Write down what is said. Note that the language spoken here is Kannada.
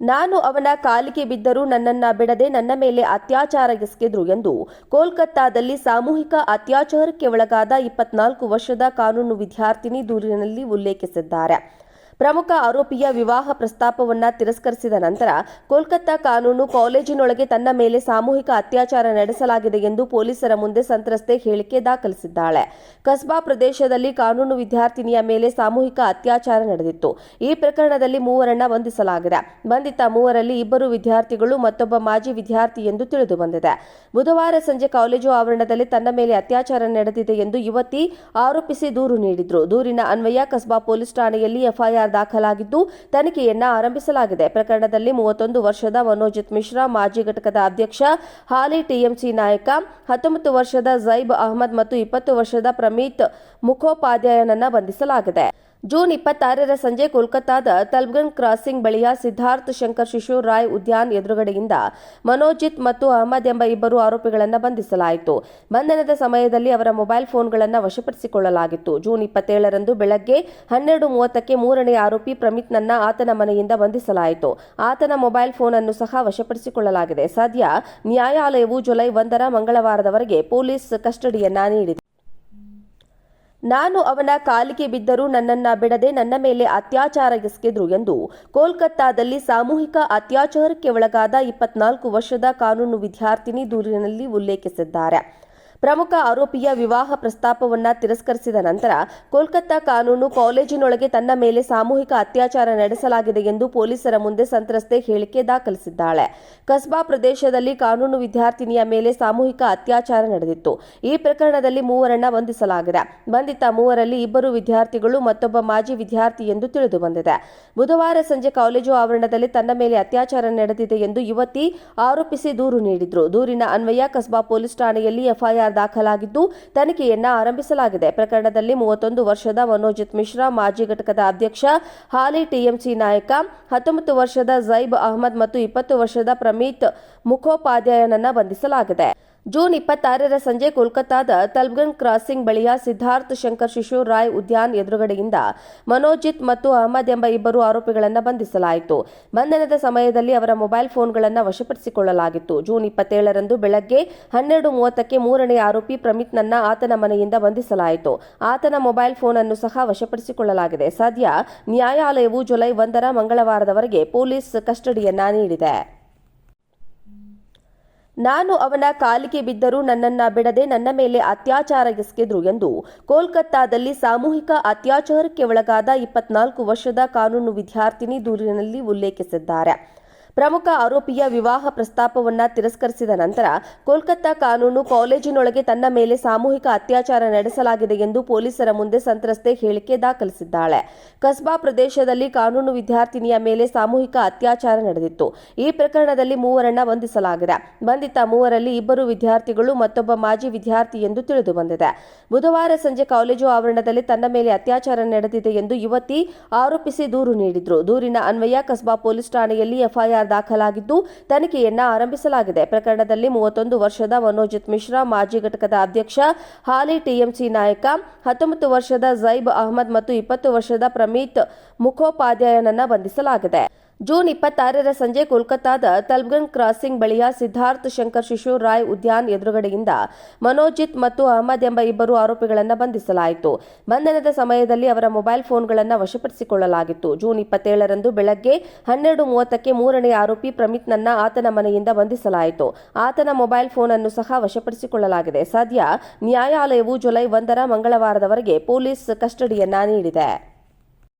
ನಾನು ಅವನ ಕಾಲಿಗೆ ಬಿದ್ದರೂ ನನ್ನನ್ನ ಬಿಡದೆ ನನ್ನ ಮೇಲೆ ಅತ್ಯಾಚಾರ ಎಸಗಿದ್ರು ಎಂದು ಕೋಲ್ಕತ್ತಾದಲ್ಲಿ ಸಾಮೂಹಿಕ ಅತ್ಯಾಚಾರಕ್ಕೆ ಒಳಗಾದ ಇಪ್ಪತ್ನಾಲ್ಕು ವರ್ಷದ ಕಾನೂನು ವಿದ್ಯಾರ್ಥಿನಿ ದೂರಿನಲ್ಲಿ ಉಲ್ಲೇಖಿಸಿದ್ದಾರೆ. ಪ್ರಮುಖ ಆರೋಪಿಯ ವಿವಾಹ ಪ್ರಸ್ತಾಪವನ್ನ ತಿರಸ್ಕರಿಸಿದ ನಂತರ ಕೋಲ್ಕತ್ತಾ ಕಾನೂನು ಕಾಲೇಜಿನೊಳಗೆ ತನ್ನ ಮೇಲೆ ಸಾಮೂಹಿಕ ಅತ್ಯಾಚಾರ ನಡೆಸಲಾಗಿದೆ ಎಂದು ಪೊಲೀಸರ ಮುಂದೆ ಸಂತ್ರಸ್ತೆ ಹೇಳಿಕೆ ದಾಖಲಿಸಿದ್ದಾಳೆ. ಕಸ್ಬಾ ಪ್ರದೇಶದಲ್ಲಿ ಕಾನೂನು ವಿದ್ಯಾರ್ಥಿನಿಯ ಮೇಲೆ ಸಾಮೂಹಿಕ ಅತ್ಯಾಚಾರ ನಡೆದಿತ್ತು. ಈ ಪ್ರಕರಣದಲ್ಲಿ ಮೂವರನ್ನ ಬಂಧಿಸಲಾಗಿದೆ. ಬಂಧಿತ ಮೂವರಲ್ಲಿ ಇಬ್ಬರು ವಿದ್ಯಾರ್ಥಿಗಳು, ಮತ್ತೊಬ್ಬ ಮಾಜಿ ವಿದ್ಯಾರ್ಥಿ ಎಂದು ತಿಳಿದು ಬಂದಿದೆ. ಬುಧವಾರ ಸಂಜೆ ಕಾಲೇಜು ಆವರಣದಲ್ಲಿ ತನ್ನ ಮೇಲೆ ಅತ್ಯಾಚಾರ ನಡೆದಿದೆ ಎಂದು ಯುವತಿ ಆರೋಪಿಸಿ ದೂರು ನೀಡಿದ್ರು. ದೂರಿನ ಅನ್ವಯ ಕಸ್ಬಾ ಪೊಲೀಸ್ ಠಾಣೆಯಲ್ಲಿ ಎಫ್ಐಆರ್ ದಾಖಲಾಗಿದ್ದು, ತನಿಖೆಯನ್ನ ಆರಂಭಿಸಲಾಗಿದೆ. ಪ್ರಕರಣದಲ್ಲಿ ಮೂವತ್ತೊಂದು ವರ್ಷದ ಮನೋಜಿತ್ ಮಿಶ್ರಾ, ಮಾಜಿ ಘಟಕದ ಅಧ್ಯಕ್ಷ, ಹಾಲಿ ಟಿಎಂಸಿ ನಾಯಕ, ಹತ್ತೊಂಬತ್ತು ವರ್ಷದ ಜೈಬ್ ಅಹಮದ್ ಮತ್ತು ಇಪ್ಪತ್ತು ವರ್ಷದ ಪ್ರಮೀತ್ ಮುಖೋಪಾಧ್ಯಾಯನನ್ನ ಬಂಧಿಸಲಾಗಿದೆ. ಜೂನ್ ಇಪ್ಪತ್ತಾರರ ಸಂಜೆ ಕೋಲ್ಕತ್ತಾದ ತಲ್ಗನ್ ಕ್ರಾಸಿಂಗ್ ಬಳಿಯ ಸಿದ್ಧಾರ್ಥ್ ಶಂಕರ್ ಶಿಶು ರಾಯ್ ಉದ್ಯಾನ್ ಎದುರುಗಡೆಯಿಂದ ಮನೋಜಿತ್ ಮತ್ತು ಅಹಮದ್ ಎಂಬ ಇಬ್ಬರು ಆರೋಪಿಗಳನ್ನು ಬಂಧಿಸಲಾಯಿತು. ಬಂಧನದ ಸಮಯದಲ್ಲಿ ಅವರ ಮೊಬೈಲ್ ಫೋನ್ಗಳನ್ನು ವಶಪಡಿಸಿಕೊಳ್ಳಲಾಗಿತ್ತು. ಜೂನ್ ಇಪ್ಪತ್ತೇಳರಂದು ಬೆಳಗ್ಗೆ ಹನ್ನೆರಡು ಮೂವತ್ತಕ್ಕೆ ಮೂರನೇ ಆರೋಪಿ ಪ್ರಮಿತ್ನನ್ನ ಆತನ ಮನೆಯಿಂದ ಬಂಧಿಸಲಾಯಿತು. ಆತನ ಮೊಬೈಲ್ ಫೋನ್ ಅನ್ನು ಸಹ ವಶಪಡಿಸಿಕೊಳ್ಳಲಾಗಿದೆ. ಸದ್ಯ ನ್ಯಾಯಾಲಯವು ಜುಲೈ ಒಂದರ ಮಂಗಳವಾರದವರೆಗೆ ಪೊಲೀಸ್ ಕಸ್ಟಡಿಯನ್ನ ನೀಡಿದೆ. ನಾನು ಅವನ ಕಾಲಿಗೆ ಬಿದ್ದರೂ ನನ್ನನ್ನ ಬಿಡದೆ ನನ್ನ ಮೇಲೆ ಅತ್ಯಾಚಾರ ಎಸಗಿದ್ರು ಎಂದು ಕೋಲ್ಕತ್ತಾದಲ್ಲಿ ಸಾಮೂಹಿಕ ಅತ್ಯಾಚಾರಕ್ಕೆ ಒಳಗಾದ ಇಪ್ಪತ್ನಾಲ್ಕು ವರ್ಷದ ಕಾನೂನು ವಿದ್ಯಾರ್ಥಿನಿ ದೂರಿನಲ್ಲಿ ಉಲ್ಲೇಖಿಸಿದ್ದಾರೆ. ಪ್ರಮುಖ ಆರೋಪಿಯ ವಿವಾಹ ಪ್ರಸ್ತಾಪವನ್ನ ತಿರಸ್ಕರಿಸಿದ ನಂತರ ಕೋಲ್ಕತ್ತಾ ಕಾನೂನು ಕಾಲೇಜಿನೊಳಗೆ ತನ್ನ ಮೇಲೆ ಸಾಮೂಹಿಕ ಅತ್ಯಾಚಾರ ನಡೆಸಲಾಗಿದೆ ಎಂದು ಪೊಲೀಸರ ಮುಂದೆ ಸಂತ್ರಸ್ತೆ ಹೇಳಿಕೆ ದಾಖಲಿಸಿದ್ದಾಳೆ. ಕಸ್ಬಾ ಪ್ರದೇಶದಲ್ಲಿ ಕಾನೂನು ವಿದ್ಯಾರ್ಥಿನಿಯ ಮೇಲೆ ಸಾಮೂಹಿಕ ಅತ್ಯಾಚಾರ ನಡೆದಿತ್ತು. ಈ ಪ್ರಕರಣದಲ್ಲಿ ಮೂವರನ್ನ ಬಂಧಿಸಲಾಗಿದೆ. ಬಂಧಿತ ಮೂವರಲ್ಲಿ ಇಬ್ಬರು ವಿದ್ಯಾರ್ಥಿಗಳು, ಮತ್ತೊಬ್ಬ ಮಾಜಿ ವಿದ್ಯಾರ್ಥಿ ಎಂದು ತಿಳಿದು ಬಂದಿದೆ. ಬುಧವಾರ ಸಂಜೆ ಕಾಲೇಜು ಆವರಣದಲ್ಲಿ ತನ್ನ ಮೇಲೆ ಅತ್ಯಾಚಾರ ನಡೆದಿದೆ ಎಂದು ಯುವತಿ ಆರೋಪಿಸಿ ದೂರು ನೀಡಿದ್ರು. ದೂರಿನ ಅನ್ವಯ ಕಸ್ಬಾ ಪೊಲೀಸ್ ಠಾಣೆಯಲ್ಲಿ ಎಫ್ಐಆರ್ ದಾಖಲಾಗಿದ್ದು, ತನಿಖೆಯನ್ನ ಆರಂಭಿಸಲಾಗಿದೆ. ಪ್ರಕರಣದಲ್ಲಿ ಮೂವತ್ತೊಂದು ವರ್ಷದ ಮನೋಜಿತ್ ಮಿಶ್ರಾ, ಮಾಜಿ ಘಟಕದ ಅಧ್ಯಕ್ಷ, ಹಾಲಿ ಟಿಎಂಸಿ ನಾಯಕ, ಹತ್ತೊಂಬತ್ತು ವರ್ಷದ ಜೈಬ್ ಅಹಮದ್ ಮತ್ತು ಇಪ್ಪತ್ತು ವರ್ಷದ ಪ್ರಮೀತ್ ಮುಖೋಪಾಧ್ಯಾಯನನ್ನ ಬಂಧಿಸಲಾಗಿದೆ. ಜೂನ್ ಇಪ್ಪತ್ತಾರರ ಸಂಜೆ ಕೋಲ್ಕತ್ತಾದ ತಲ್ಗನ್ ಕ್ರಾಸಿಂಗ್ ಬಳಿಯ ಸಿದ್ಧಾರ್ಥ್ ಶಂಕರ್ ಶಿಶು ರಾಯ್ ಉದ್ಯಾನ್ ಎದುರುಗಡೆಯಿಂದ ಮನೋಜಿತ್ ಮತ್ತು ಅಹಮದ್ ಎಂಬ ಇಬ್ಬರು ಆರೋಪಿಗಳನ್ನು ಬಂಧಿಸಲಾಯಿತು. ಬಂಧನದ ಸಮಯದಲ್ಲಿ ಅವರ ಮೊಬೈಲ್ ಫೋನ್ಗಳನ್ನು ವಶಪಡಿಸಿಕೊಳ್ಳಲಾಗಿತ್ತು. ಜೂನ್ ಇಪ್ಪತ್ತೇಳರಂದು ಬೆಳಗ್ಗೆ ಹನ್ನೆರಡು ಮೂವತ್ತಕ್ಕೆ ಮೂರನೇ ಆರೋಪಿ ಪ್ರಮಿತ್ನನ್ನ ಆತನ ಮನೆಯಿಂದ ಬಂಧಿಸಲಾಯಿತು. ಆತನ ಮೊಬೈಲ್ ಫೋನ್ ಅನ್ನು ಸಹ ವಶಪಡಿಸಿಕೊಳ್ಳಲಾಗಿದೆ. ಸದ್ಯ ನ್ಯಾಯಾಲಯವು ಜುಲೈ ಒಂದರ ಮಂಗಳವಾರದವರೆಗೆ ಪೊಲೀಸ್ ಕಸ್ಟಡಿಯನ್ನ ನೀಡಿದೆ. ನಾನು ಅವನ ಕಾಲಿಗೆ ಬಿದ್ದರೂ ನನ್ನನ್ನ ಬಿಡದೆ ನನ್ನ ಮೇಲೆ ಅತ್ಯಾಚಾರ ಎಸಗಿದ್ರು ಎಂದು ಕೋಲ್ಕತ್ತಾದಲ್ಲಿ ಸಾಮೂಹಿಕ ಅತ್ಯಾಚಾರಕ್ಕೆ ಒಳಗಾದ ಇಪ್ಪತ್ನಾಲ್ಕು ವರ್ಷದ ಕಾನೂನು ವಿದ್ಯಾರ್ಥಿನಿ ದೂರಿನಲ್ಲಿ ಉಲ್ಲೇಖಿಸಿದ್ದಾರೆ. ಪ್ರಮುಖ ಆರೋಪಿಯ ವಿವಾಹ ಪ್ರಸ್ತಾಪವನ್ನ ತಿರಸ್ಕರಿಸಿದ ನಂತರ ಕೋಲ್ಕತ್ತಾ ಕಾನೂನು ಕಾಲೇಜಿನೊಳಗೆ ತನ್ನ ಮೇಲೆ ಸಾಮೂಹಿಕ ಅತ್ಯಾಚಾರ ನಡೆಸಲಾಗಿದೆ ಎಂದು ಪೊಲೀಸರ ಮುಂದೆ ಸಂತ್ರಸ್ತೆ ಹೇಳಿಕೆ ದಾಖಲಿಸಿದ್ದಾಳೆ. ಕಸ್ಬಾ ಪ್ರದೇಶದಲ್ಲಿ ಕಾನೂನು ವಿದ್ಯಾರ್ಥಿನಿಯ ಮೇಲೆ ಸಾಮೂಹಿಕ ಅತ್ಯಾಚಾರ ನಡೆದಿತ್ತು. ಈ ಪ್ರಕರಣದಲ್ಲಿ ಮೂವರನ್ನ ಬಂಧಿಸಲಾಗಿದೆ. ಬಂಧಿತ ಮೂವರಲ್ಲಿ ಇಬ್ಬರು ವಿದ್ಯಾರ್ಥಿಗಳು, ಮತ್ತೊಬ್ಬ ಮಾಜಿ ವಿದ್ಯಾರ್ಥಿ ಎಂದು ತಿಳಿದು ಬಂದಿದೆ. ಬುಧವಾರ ಸಂಜೆ ಕಾಲೇಜು ಆವರಣದಲ್ಲಿ ತನ್ನ ಮೇಲೆ ಅತ್ಯಾಚಾರ ನಡೆದಿದೆ ಎಂದು ಯುವತಿ ಆರೋಪಿಸಿ ದೂರು ನೀಡಿದ್ರು. ದೂರಿನ ಅನ್ವಯ ಕಸ್ಬಾ ಪೊಲೀಸ್ ಠಾಣೆಯಲ್ಲಿ ಎಫ್ಐಆರ್ ದಾಖಲಾಗಿದ್ದು, ತನಿಖೆಯನ್ನ ಆರಂಭಿಸಲಾಗಿದೆ. ಪ್ರಕರಣದಲ್ಲಿ ಮೂವತ್ತೊಂದು ವರ್ಷದ ಮನೋಜಿತ್ ಮಿಶ್ರಾ, ಮಾಜಿ ಘಟಕದ ಅಧ್ಯಕ್ಷ, ಹಾಲಿ ಟಿಎಂಸಿ ನಾಯಕ, ಹತ್ತೊಂಬತ್ತು ವರ್ಷದ ಜೈಬ್ ಅಹಮದ್ ಮತ್ತು ಇಪ್ಪತ್ತು ವರ್ಷದ ಪ್ರಮೀತ್ ಮುಖೋಪಾಧ್ಯಾಯನನ್ನ ಬಂಧಿಸಲಾಗಿದೆ. ಜೂನ್ ಇಪ್ಪತ್ತಾರರ ಸಂಜೆ ಕೋಲ್ಕತ್ತಾದ ತಲ್ಗನ್ ಕ್ರಾಸಿಂಗ್ ಬಳಿಯ ಸಿದ್ಧಾರ್ಥ್ ಶಂಕರ್ ಶಿಶು ರಾಯ್ ಉದ್ಯಾನ್ ಎದುರುಗಡೆಯಿಂದ ಮನೋಜಿತ್ ಮತ್ತು ಅಹಮದ್ ಎಂಬ ಇಬ್ಬರು ಆರೋಪಿಗಳನ್ನು ಬಂಧಿಸಲಾಯಿತು. ಬಂಧನದ ಸಮಯದಲ್ಲಿ ಅವರ ಮೊಬೈಲ್ ಫೋನ್ಗಳನ್ನು ವಶಪಡಿಸಿಕೊಳ್ಳಲಾಗಿತ್ತು. ಜೂನ್ ಇಪ್ಪತ್ತೇಳರಂದು ಬೆಳಗ್ಗೆ ಹನ್ನೆರಡು ಮೂವತ್ತಕ್ಕೆ ಮೂರನೇ ಆರೋಪಿ ಪ್ರಮಿತ್ನನ್ನ ಆತನ ಮನೆಯಿಂದ ಬಂಧಿಸಲಾಯಿತು. ಆತನ ಮೊಬೈಲ್ ಫೋನ್ ಅನ್ನು ಸಹ ವಶಪಡಿಸಿಕೊಳ್ಳಲಾಗಿದೆ. ಸದ್ಯ ನ್ಯಾಯಾಲಯವು ಜುಲೈ ಒಂದರ ಮಂಗಳವಾರದವರೆಗೆ ಪೊಲೀಸ್ ಕಸ್ಟಡಿಯನ್ನ ನೀಡಿದೆ.